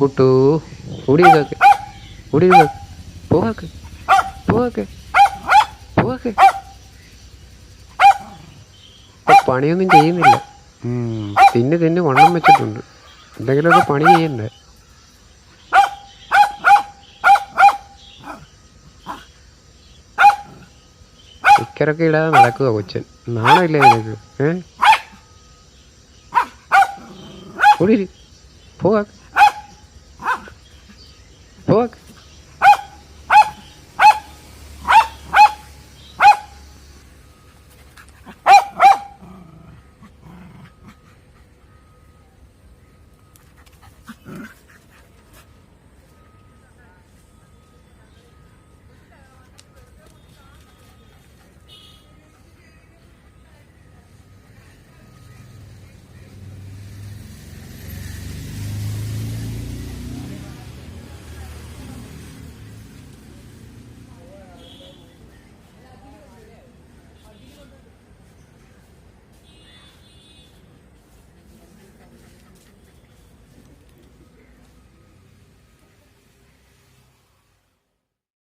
കുട്ടു. ഓടിയതൊക്കെ ഓടിയതൊക്കെ പോവാക്ക് പോവാക്ക് പോവാക്ക് പണിയൊന്നും ചെയ്യുന്നില്ല. തിന്ന് തിന്ന് വണ്ണം വെച്ചിട്ടുണ്ട്. എന്തെങ്കിലുമൊക്കെ പണി ചെയ്യണ്ടേ സ്റ്റിക്കറൊക്കെ ഇടാതെ നടക്കുക കൊച്ചൻ. നാണമില്ല നിനക്ക്? ഏ? ഓടിരി പോവാക്ക് പോവാക്ക്